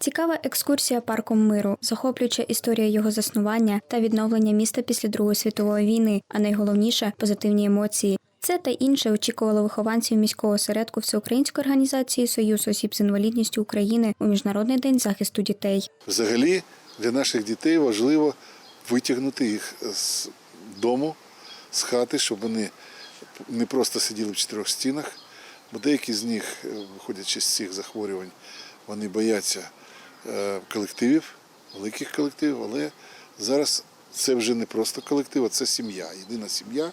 Цікава екскурсія парком миру, захоплююча історія його заснування та відновлення міста після Другої світової війни, а найголовніше позитивні емоції. Це та інше очікувало вихованців міського осередку Всеукраїнської організації Союз осіб з інвалідністю України у Міжнародний день захисту дітей. Взагалі для наших дітей важливо витягнути їх з дому, з хати, щоб вони не просто сиділи в чотирьох стінах, бо деякі з них, е, виходячи з цих захворювань, вони бояться колективів, великих колективів, але зараз це вже не просто колектив, а це сім'я. Єдина сім'я,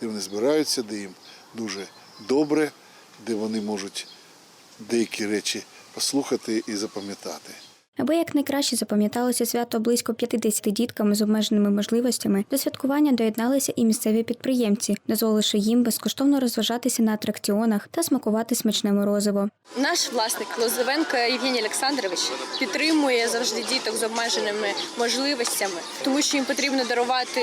де вони збираються, де їм дуже добре, де вони можуть деякі речі послухати і запам'ятати. Аби якнайкраще запам'яталося свято близько 50 дітками з обмеженими можливостями, до святкування доєдналися і місцеві підприємці, дозволивши їм безкоштовно розважатися на атракціонах та смакувати смачне морозиво. Наш власник Лозовенко Євгеній Олександрович підтримує завжди діток з обмеженими можливостями, тому що їм потрібно дарувати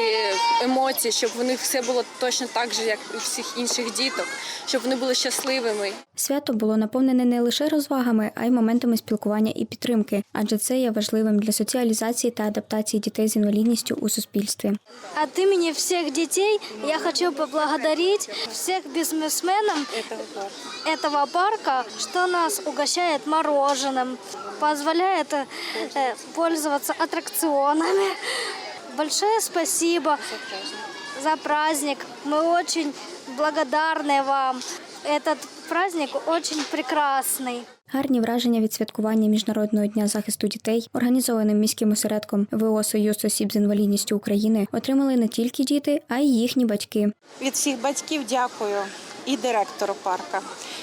емоції, щоб у них все було точно так же, як у всіх інших діток, щоб вони були щасливими. Свято було наповнене не лише розвагами, а й моментами спілкування і підтримки, адже це є важливим для соціалізації та адаптації дітей з інвалідністю у суспільстві. От имени всех детей я хочу поблагодарить всех бизнесменов этого парка, что нас угощает мороженым, позволяет э, пользоваться аттракционами. Большое спасибо за праздник. Мы очень благодарны вам. Этот праздник очень прекрасный. Гарні враження від святкування Міжнародного дня захисту дітей, організованим міським осередком ВО Союз осіб з інвалідністю України, отримали не тільки діти, а й їхні батьки. Від всіх батьків дякую і директору парка,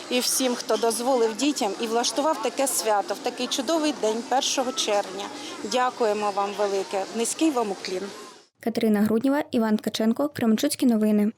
і всім, хто дозволив дітям і влаштував таке свято в такий чудовий день 1 червня. Дякуємо вам велике. Низький вам уклін. Катерина Грудніва, Іван Ткаченко, Кременчуцькі новини.